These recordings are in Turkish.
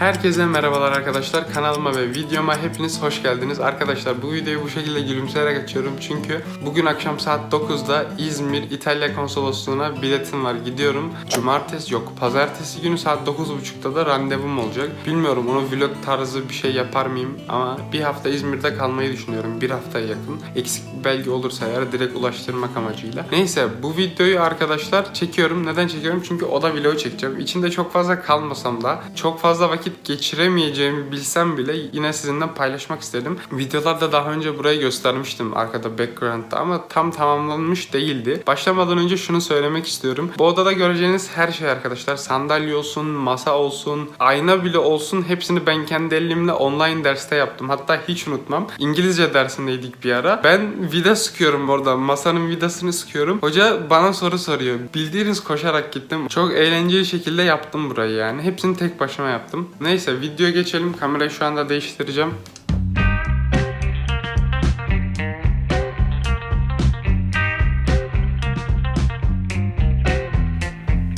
Herkese merhabalar arkadaşlar. Kanalıma ve videoma hepiniz hoş geldiniz. Arkadaşlar bu videoyu bu şekilde gülümseyerek açıyorum çünkü bugün akşam saat 9'da İzmir İtalya Konsolosluğu'na biletim var. Gidiyorum. Cumartesi yok. Pazartesi günü saat 9.30'da da randevum olacak. Bilmiyorum onu vlog tarzı bir şey yapar mıyım ama bir hafta İzmir'de kalmayı düşünüyorum. Bir haftaya yakın. Eksik belge olursa eğer direkt ulaştırmak amacıyla. Neyse bu videoyu arkadaşlar çekiyorum. Neden çekiyorum? Çünkü oda vlogu çekeceğim. İçinde çok fazla kalmasam da çok fazla vakit geçiremeyeceğimi bilsem bile yine sizinle paylaşmak istedim. Videolarda daha önce burayı göstermiştim arkada background'da ama tam tamamlanmış değildi. Başlamadan önce şunu söylemek istiyorum. Bu odada göreceğiniz her şey arkadaşlar sandalye olsun, masa olsun, ayna bile olsun hepsini ben kendi elimle online derste yaptım. Hatta hiç unutmam. İngilizce dersindeydik bir ara. Ben vida sıkıyorum orada. Masanın vidasını sıkıyorum. Hoca bana soru soruyor. Bildiğiniz koşarak gittim. Çok eğlenceli şekilde yaptım burayı yani. Hepsini tek başıma yaptım. Neyse videoya geçelim. Kamerayı şu anda değiştireceğim.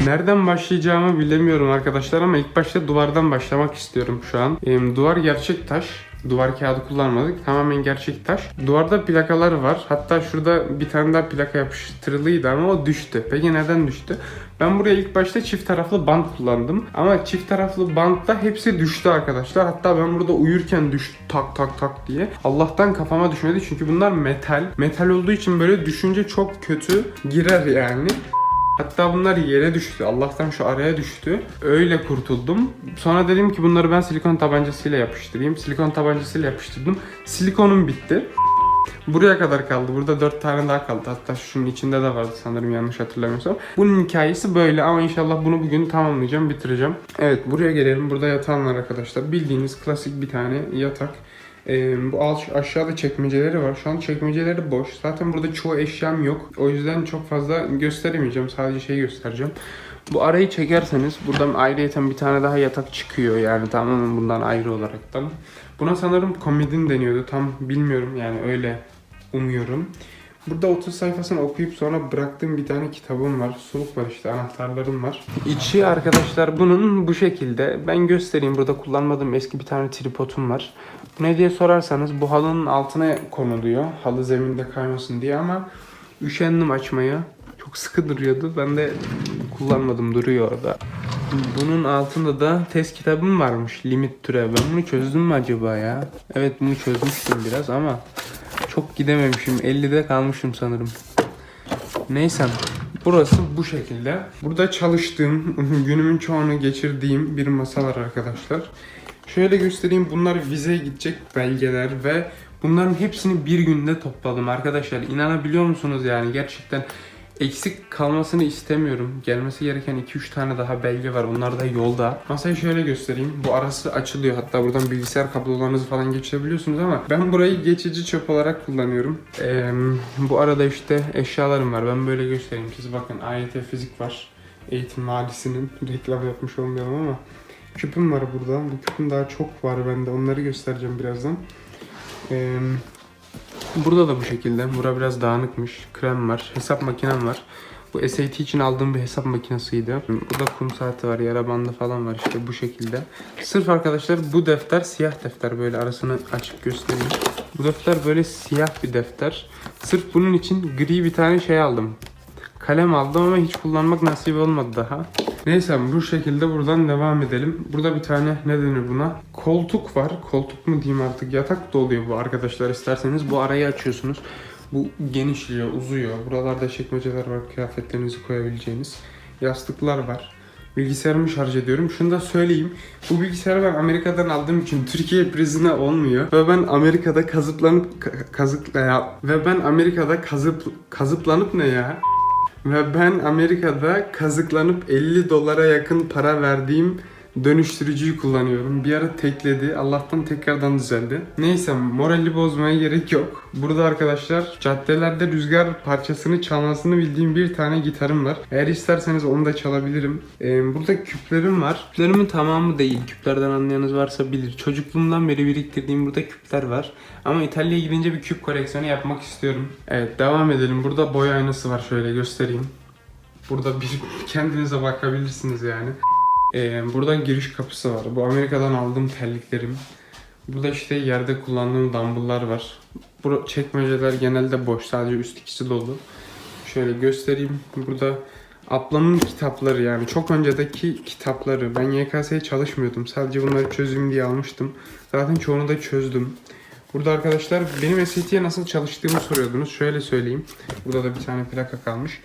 Nereden başlayacağımı bilemiyorum arkadaşlar ama ilk başta duvardan başlamak istiyorum şu an. Em, duvar gerçek taş. Duvar kağıdı kullanmadık. Tamamen gerçek taş. Duvarda plakalar var. Hatta şurada bir tane daha plaka yapıştırılıydı ama o düştü. Peki neden düştü? Ben buraya ilk başta çift taraflı bant kullandım. Ama çift taraflı bantta hepsi düştü arkadaşlar. Hatta ben burada uyurken düştü tak tak tak diye. Allah'tan kafama düşmedi çünkü bunlar metal. Metal olduğu için böyle düşünce çok kötü girer yani. Hatta bunlar yere düştü. Allah'tan şu araya düştü. Öyle kurtuldum. Sonra dedim ki bunları ben silikon tabancasıyla yapıştırayım. Silikon tabancasıyla yapıştırdım. Silikonum bitti. Buraya kadar kaldı. Burada 4 tane daha kaldı. Hatta şunun içinde de vardı sanırım yanlış hatırlamıyorsam. Bunun hikayesi böyle ama inşallah bunu bugün tamamlayacağım, bitireceğim. Evet buraya gelelim. Burada yatağım var arkadaşlar. Bildiğiniz klasik bir tane yatak. Ee, bu aş- aşağıda çekmeceleri var. Şu an çekmeceleri boş. Zaten burada çoğu eşyam yok. O yüzden çok fazla gösteremeyeceğim. Sadece şeyi göstereceğim. Bu arayı çekerseniz buradan ayrıyeten bir tane daha yatak çıkıyor yani tamamen bundan ayrı olaraktan. Buna sanırım komedin deniyordu. Tam bilmiyorum yani öyle umuyorum. Burada 30 sayfasını okuyup sonra bıraktığım bir tane kitabım var. Suluk var işte anahtarlarım var. İçi arkadaşlar bunun bu şekilde. Ben göstereyim. Burada kullanmadığım eski bir tane tripodum var. Ne diye sorarsanız bu halının altına konuluyor. Halı zeminde kaymasın diye ama üşendim açmaya. Çok sıkı duruyordu. Ben de kullanmadım duruyor orada. Bunun altında da test kitabım varmış. Limit türev. Ben bunu çözdüm mü acaba ya? Evet bunu çözmüştüm biraz ama çok gidememişim. 50'de kalmışım sanırım. Neyse. Burası bu şekilde. Burada çalıştığım, günümün çoğunu geçirdiğim bir masa var arkadaşlar. Şöyle göstereyim. Bunlar vizeye gidecek belgeler ve bunların hepsini bir günde topladım arkadaşlar. İnanabiliyor musunuz yani? Gerçekten eksik kalmasını istemiyorum. Gelmesi gereken 2-3 tane daha belge var. Onlar da yolda. Masayı şöyle göstereyim. Bu arası açılıyor. Hatta buradan bilgisayar kablolarınızı falan geçirebiliyorsunuz ama ben burayı geçici çöp olarak kullanıyorum. Ee, bu arada işte eşyalarım var. Ben böyle göstereyim. Siz bakın AYT fizik var. Eğitim Mahallesi'nin reklam yapmış olmayalım ama küpüm var burada. Bu küpün daha çok var bende. Onları göstereceğim birazdan. Ee, Burada da bu şekilde. Bura biraz dağınıkmış. Krem var. Hesap makinem var. Bu SAT için aldığım bir hesap makinesiydi. Burada kum saati var. Yara bandı falan var işte bu şekilde. Sırf arkadaşlar bu defter siyah defter. Böyle arasını açıp göstereyim. Bu defter böyle siyah bir defter. Sırf bunun için gri bir tane şey aldım. Kalem aldım ama hiç kullanmak nasip olmadı daha. Neyse bu şekilde buradan devam edelim. Burada bir tane ne denir buna? Koltuk var. Koltuk mu diyeyim artık? Yatak da oluyor bu arkadaşlar isterseniz. Bu arayı açıyorsunuz. Bu genişliyor, uzuyor. Buralarda çekmeceler var kıyafetlerinizi koyabileceğiniz. Yastıklar var. Bilgisayarımı şarj ediyorum. Şunu da söyleyeyim. Bu bilgisayarı ben Amerika'dan aldığım için Türkiye prizine olmuyor. Ve ben Amerika'da kazıplanıp ka- kazık ya ve ben Amerika'da kazıp kazıplanıp ne ya? Ve ben Amerika'da kazıklanıp 50 dolara yakın para verdiğim dönüştürücüyü kullanıyorum. Bir ara tekledi. Allah'tan tekrardan düzeldi. Neyse morali bozmaya gerek yok. Burada arkadaşlar caddelerde rüzgar parçasını çalmasını bildiğim bir tane gitarım var. Eğer isterseniz onu da çalabilirim. Ee, burada küplerim var. Küplerimin tamamı değil. Küplerden anlayanız varsa bilir. Çocukluğumdan beri biriktirdiğim burada küpler var. Ama İtalya'ya gidince bir küp koleksiyonu yapmak istiyorum. Evet devam edelim. Burada boy aynası var. Şöyle göstereyim. Burada bir kendinize bakabilirsiniz yani. Ee, buradan giriş kapısı var. Bu Amerika'dan aldığım terliklerim. Burada işte yerde kullandığım dumbbell'lar var. Bu çekmeceler genelde boş. Sadece üst ikisi dolu. Şöyle göstereyim. Burada ablamın kitapları yani çok öncedeki kitapları. Ben YKS'ye çalışmıyordum. Sadece bunları çözeyim diye almıştım. Zaten çoğunu da çözdüm. Burada arkadaşlar benim SAT'ye nasıl çalıştığımı soruyordunuz. Şöyle söyleyeyim. Burada da bir tane plaka kalmış.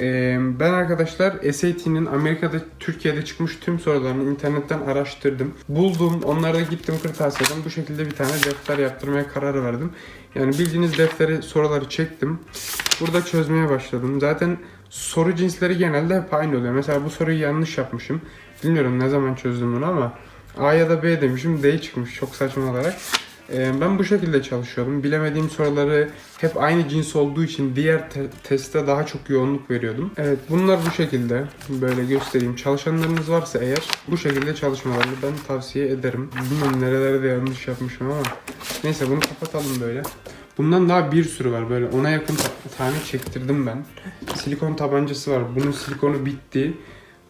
Ee, ben arkadaşlar SAT'nin Amerika'da, Türkiye'de çıkmış tüm sorularını internetten araştırdım. Buldum, onlara gittim kırtasiyeden. Bu şekilde bir tane defter yaptırmaya karar verdim. Yani bildiğiniz defteri, soruları çektim. Burada çözmeye başladım. Zaten soru cinsleri genelde hep aynı oluyor. Mesela bu soruyu yanlış yapmışım. Bilmiyorum ne zaman çözdüm bunu ama A ya da B demişim, D çıkmış çok saçma olarak. Ee, Ben bu şekilde çalışıyordum. Bilemediğim soruları hep aynı cins olduğu için diğer te- teste daha çok yoğunluk veriyordum. Evet bunlar bu şekilde. Böyle göstereyim. Çalışanlarınız varsa eğer bu şekilde çalışmalarını ben tavsiye ederim. Bilmiyorum nerelerde yanlış yapmışım ama. Neyse bunu kapatalım böyle. Bundan daha bir sürü var böyle ona yakın ta- tane çektirdim ben. Silikon tabancası var. Bunun silikonu bitti.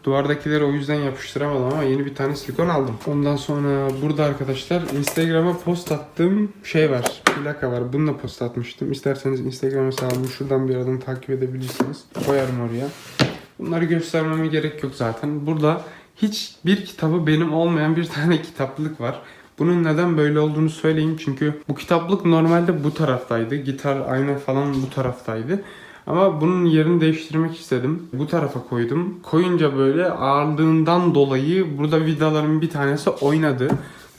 Duvardakileri o yüzden yapıştıramadım ama yeni bir tane silikon aldım. Ondan sonra burada arkadaşlar Instagram'a post attığım şey var. Plaka var. Bununla post atmıştım. İsterseniz Instagram hesabımı şuradan bir aradan takip edebilirsiniz. Koyarım oraya. Bunları göstermeme gerek yok zaten. Burada hiçbir kitabı benim olmayan bir tane kitaplık var. Bunun neden böyle olduğunu söyleyeyim çünkü bu kitaplık normalde bu taraftaydı. Gitar, ayna falan bu taraftaydı. Ama bunun yerini değiştirmek istedim. Bu tarafa koydum. Koyunca böyle ağırlığından dolayı burada vidaların bir tanesi oynadı.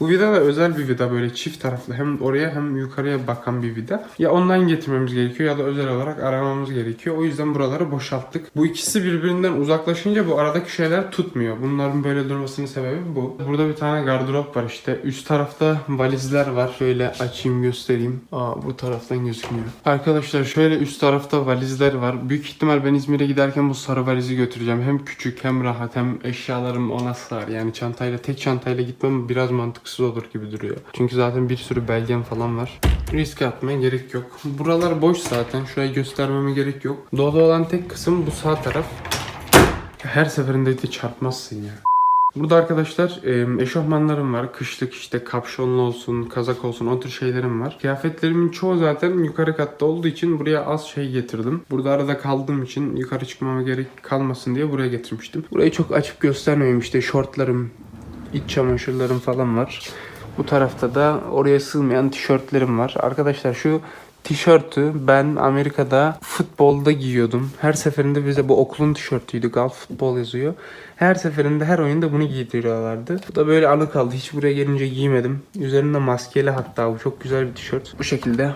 Bu vida da özel bir vida böyle çift taraflı. Hem oraya hem yukarıya bakan bir vida. Ya ondan getirmemiz gerekiyor ya da özel olarak aramamız gerekiyor. O yüzden buraları boşalttık. Bu ikisi birbirinden uzaklaşınca bu aradaki şeyler tutmuyor. Bunların böyle durmasının sebebi bu. Burada bir tane gardırop var işte. Üst tarafta valizler var. Şöyle açayım göstereyim. Aa bu taraftan gözükmüyor. Arkadaşlar şöyle üst tarafta valizler var. Büyük ihtimal ben İzmir'e giderken bu sarı valizi götüreceğim. Hem küçük hem rahat hem eşyalarım ona sığar. Yani çantayla tek çantayla gitmem biraz mantıksız olur gibi duruyor. Çünkü zaten bir sürü belgem falan var. Risk atmaya gerek yok. Buralar boş zaten. Şurayı göstermeme gerek yok. Dolu olan tek kısım bu sağ taraf. Her seferinde de çarpmazsın ya. Burada arkadaşlar eşofmanlarım var. Kışlık işte kapşonlu olsun, kazak olsun o tür şeylerim var. Kıyafetlerimin çoğu zaten yukarı katta olduğu için buraya az şey getirdim. Burada arada kaldığım için yukarı çıkmama gerek kalmasın diye buraya getirmiştim. Burayı çok açıp göstermeyeyim işte şortlarım, iç çamaşırlarım falan var. Bu tarafta da oraya sığmayan tişörtlerim var. Arkadaşlar şu tişörtü ben Amerika'da futbolda giyiyordum. Her seferinde bize bu okulun tişörtüydü. Golf futbol yazıyor. Her seferinde her oyunda bunu giydiriyorlardı. Bu da böyle anı kaldı. Hiç buraya gelince giymedim. Üzerinde maskeli hatta bu çok güzel bir tişört. Bu şekilde.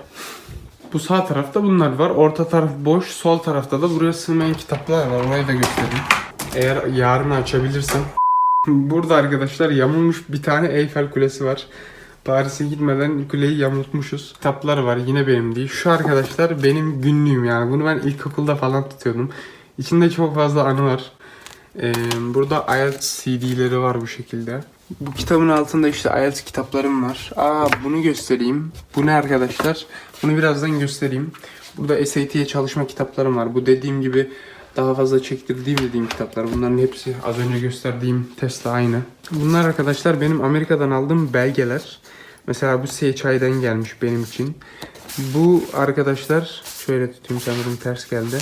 Bu sağ tarafta bunlar var. Orta taraf boş. Sol tarafta da buraya sığmayan kitaplar var. Orayı da göstereyim. Eğer yarın açabilirsem. Burada arkadaşlar yamulmuş bir tane Eyfel Kulesi var. Paris'e gitmeden kuleyi yamultmuşuz. Kitaplar var yine benim değil. Şu arkadaşlar benim günlüğüm yani. Bunu ben ilkokulda falan tutuyordum. İçinde çok fazla anı var. Ee, burada IELTS CD'leri var bu şekilde. Bu kitabın altında işte IELTS kitaplarım var. Aa bunu göstereyim. Bu ne arkadaşlar? Bunu birazdan göstereyim. Burada SAT'ye çalışma kitaplarım var. Bu dediğim gibi daha fazla çektirdiğim dediğim kitaplar. Bunların hepsi az önce gösterdiğim testle aynı. Bunlar arkadaşlar benim Amerika'dan aldığım belgeler. Mesela bu CHI'den gelmiş benim için. Bu arkadaşlar şöyle tutayım sanırım ters geldi.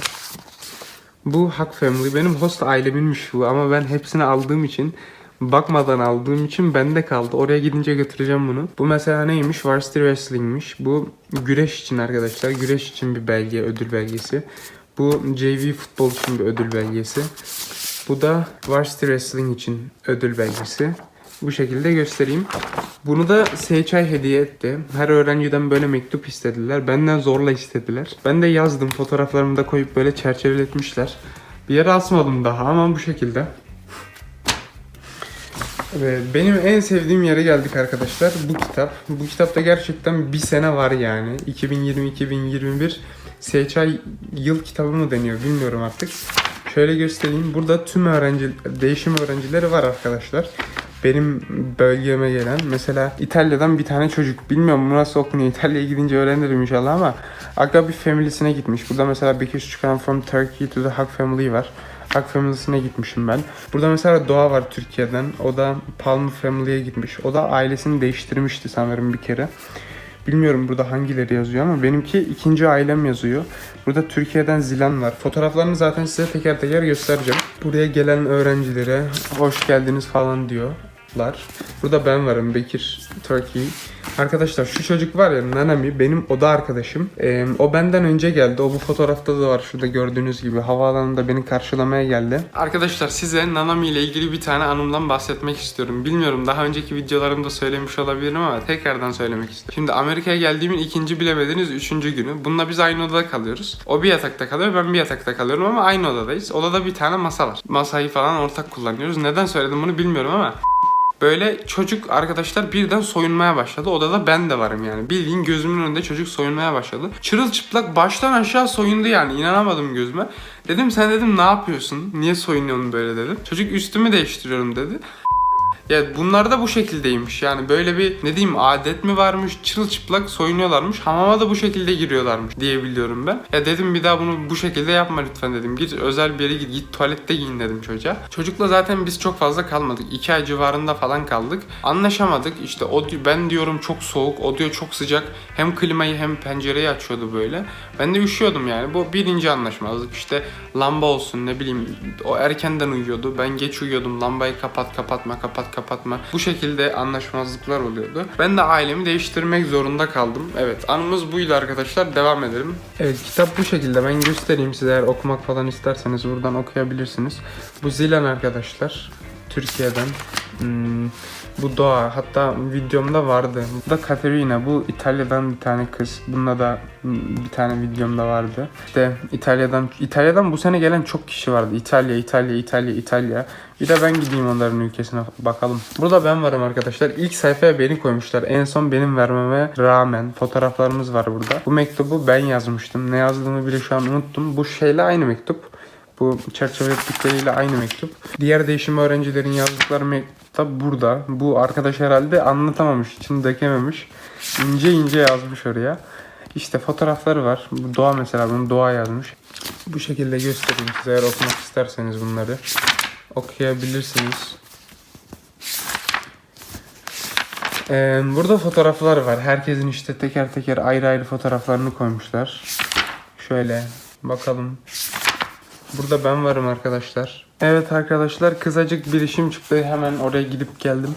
Bu Hack Family. Benim host aileminmiş bu ama ben hepsini aldığım için bakmadan aldığım için bende kaldı. Oraya gidince götüreceğim bunu. Bu mesela neymiş? Varsity Wrestling'miş. Bu güreş için arkadaşlar. Güreş için bir belge, ödül belgesi. Bu JV futbol için bir ödül belgesi. Bu da Varsity Wrestling için ödül belgesi. Bu şekilde göstereyim. Bunu da SHI hediye etti. Her öğrenciden böyle mektup istediler. Benden zorla istediler. Ben de yazdım. Fotoğraflarımı da koyup böyle çerçeveletmişler. Bir yere asmadım daha ama bu şekilde. Benim en sevdiğim yere geldik arkadaşlar. Bu kitap. Bu kitapta gerçekten bir sene var yani. 2020-2021 SHI yıl kitabı mı deniyor bilmiyorum artık. Şöyle göstereyim. Burada tüm öğrenci, değişim öğrencileri var arkadaşlar. Benim bölgeme gelen. Mesela İtalya'dan bir tane çocuk. Bilmiyorum bu nasıl okunuyor. İtalya'ya gidince öğrenirim inşallah ama Aga bir family'sine gitmiş. Burada mesela Because come from Turkey to the Hug family var. Hak Family'sine gitmişim ben. Burada mesela Doğa var Türkiye'den. O da Palm Family'ye gitmiş. O da ailesini değiştirmişti sanırım bir kere. Bilmiyorum burada hangileri yazıyor ama benimki ikinci ailem yazıyor. Burada Türkiye'den Zilan var. Fotoğraflarını zaten size teker teker göstereceğim. Buraya gelen öğrencilere hoş geldiniz falan diyorlar. Burada ben varım Bekir Turkey. Arkadaşlar şu çocuk var ya Nanami benim oda arkadaşım. Ee, o benden önce geldi. O bu fotoğrafta da var şurada gördüğünüz gibi. Havaalanında beni karşılamaya geldi. Arkadaşlar size Nanami ile ilgili bir tane anımdan bahsetmek istiyorum. Bilmiyorum daha önceki videolarımda söylemiş olabilirim ama tekrardan söylemek istiyorum. Şimdi Amerika'ya geldiğimin ikinci bilemediniz üçüncü günü. Bununla biz aynı odada kalıyoruz. O bir yatakta kalıyor ben bir yatakta kalıyorum ama aynı odadayız. Odada bir tane masa var. Masayı falan ortak kullanıyoruz. Neden söyledim bunu bilmiyorum ama Böyle çocuk arkadaşlar birden soyunmaya başladı. Odada ben de varım yani. Bildiğin gözümün önünde çocuk soyunmaya başladı. Çırılçıplak baştan aşağı soyundu yani. İnanamadım gözüme. Dedim sen dedim ne yapıyorsun? Niye soyunuyorsun böyle dedim. Çocuk üstümü değiştiriyorum dedi. Ya bunlar da bu şekildeymiş. Yani böyle bir ne diyeyim adet mi varmış? Çırılçıplak soyunuyorlarmış. Hamama da bu şekilde giriyorlarmış diye biliyorum ben. Ya dedim bir daha bunu bu şekilde yapma lütfen dedim. Git özel bir yere git. Git tuvalette giyin dedim çocuğa. Çocukla zaten biz çok fazla kalmadık. 2 ay civarında falan kaldık. Anlaşamadık. İşte o ben diyorum çok soğuk. O diyor çok sıcak. Hem klimayı hem pencereyi açıyordu böyle. Ben de üşüyordum yani. Bu birinci anlaşmazlık. İşte lamba olsun ne bileyim. O erkenden uyuyordu. Ben geç uyuyordum. Lambayı kapat kapatma kapat kapatma. Bu şekilde anlaşmazlıklar oluyordu. Ben de ailemi değiştirmek zorunda kaldım. Evet anımız buydu arkadaşlar. Devam edelim. Evet kitap bu şekilde. Ben göstereyim size eğer okumak falan isterseniz buradan okuyabilirsiniz. Bu Zilan arkadaşlar. Türkiye'den. Hmm, bu Doğa. Hatta videomda vardı. Bu da Katerina. Bu İtalya'dan bir tane kız. Bununla da hmm, bir tane videomda vardı. İşte İtalya'dan İtalya'dan bu sene gelen çok kişi vardı. İtalya, İtalya, İtalya, İtalya. Bir de ben gideyim onların ülkesine bakalım. Burada ben varım arkadaşlar. İlk sayfaya beni koymuşlar. En son benim vermeme rağmen fotoğraflarımız var burada. Bu mektubu ben yazmıştım. Ne yazdığımı bile şu an unuttum. Bu şeyle aynı mektup. Bu çerçeve ettikleriyle aynı mektup. Diğer değişim öğrencilerin yazdıkları mektup da burada. Bu arkadaş herhalde anlatamamış, içini dökememiş. İnce ince yazmış oraya. İşte fotoğrafları var. Bu Doğa mesela bunu Doğa yazmış. Bu şekilde göstereyim size eğer okumak isterseniz bunları. Okuyabilirsiniz. Ee, burada fotoğraflar var. Herkesin işte teker teker ayrı ayrı fotoğraflarını koymuşlar. Şöyle bakalım. Burada ben varım arkadaşlar. Evet arkadaşlar kızacık bir işim çıktı. Hemen oraya gidip geldim.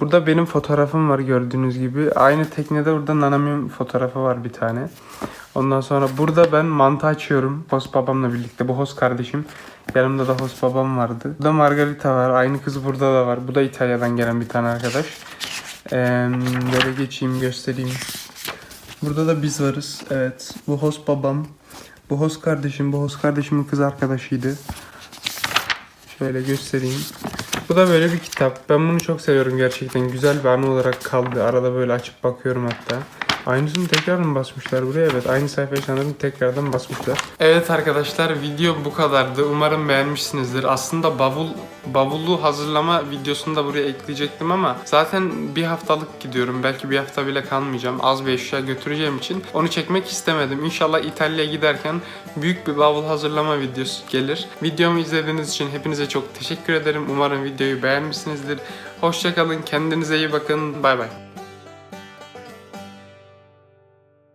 Burada benim fotoğrafım var gördüğünüz gibi. Aynı teknede burada Nanami'nin fotoğrafı var bir tane. Ondan sonra burada ben mantı açıyorum. Host babamla birlikte. Bu host kardeşim. Yanımda da host babam vardı. Burada Margarita var. Aynı kız burada da var. Bu da İtalya'dan gelen bir tane arkadaş. Ee, böyle geçeyim göstereyim. Burada da biz varız. Evet. Bu host babam. Bu host kardeşim. Bu host kardeşimin kız arkadaşıydı. Şöyle göstereyim. Bu da böyle bir kitap. Ben bunu çok seviyorum gerçekten. Güzel bir anı olarak kaldı. Arada böyle açıp bakıyorum hatta. Aynısını tekrar mı basmışlar buraya? Evet aynı sayfayı sanırım tekrardan basmışlar. Evet arkadaşlar video bu kadardı. Umarım beğenmişsinizdir. Aslında bavul bavulu hazırlama videosunu da buraya ekleyecektim ama zaten bir haftalık gidiyorum. Belki bir hafta bile kalmayacağım. Az bir eşya götüreceğim için onu çekmek istemedim. İnşallah İtalya'ya giderken büyük bir bavul hazırlama videosu gelir. Videomu izlediğiniz için hepinize çok teşekkür ederim. Umarım videoyu beğenmişsinizdir. Hoşçakalın. Kendinize iyi bakın. Bay bay.